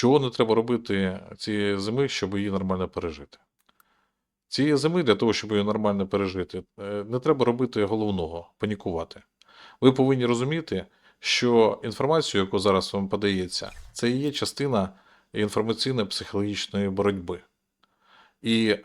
Чого не треба робити цієї зими, щоб її нормально пережити? Цієї зими, для того, щоб її нормально пережити, е, не треба робити головного панікувати. Ви повинні розуміти, що інформацію, яку зараз вам подається, це є частина інформаційно-психологічної боротьби. І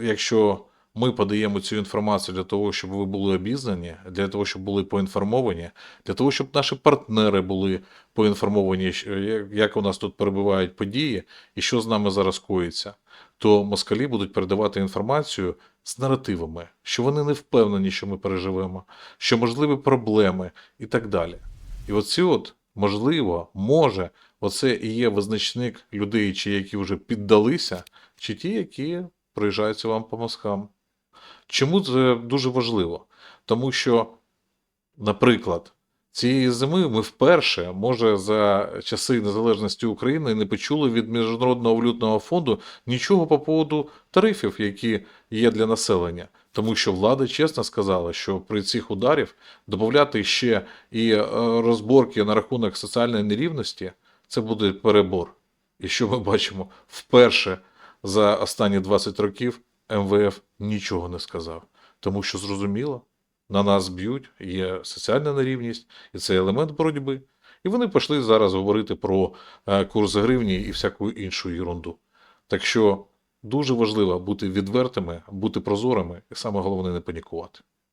якщо ми подаємо цю інформацію для того, щоб ви були обізнані, для того, щоб були поінформовані, для того, щоб наші партнери були поінформовані, як- як у нас тут перебувають події і що з нами зараз коїться, то москалі будуть передавати інформацію з наративами, що вони не впевнені, що ми переживемо, що можливі проблеми і так далі. І оці от, можливо, може, оце і є визначник людей, чи які вже піддалися, чи ті, які проїжджаються вам по мозкам. Чому це дуже важливо? Тому що, наприклад, цієї зими ми вперше, може, за часи незалежності України не почули від Міжнародного валютного фонду нічого по поводу тарифів, які є для населення. Тому що влада чесно сказала, що при цих ударів додати ще і е, розборки на рахунок соціальної нерівності це буде перебор. І що ми бачимо вперше за останні 20 років МВФ нічого не сказав, тому що зрозуміло, на нас б'ють, є соціальна нерівність, і це елемент боротьби. І вони пішли зараз говорити про е, курс гривні і всяку іншу ерунду. Так що дуже важливо бути відвертими, бути прозорими і саме головне не панікувати.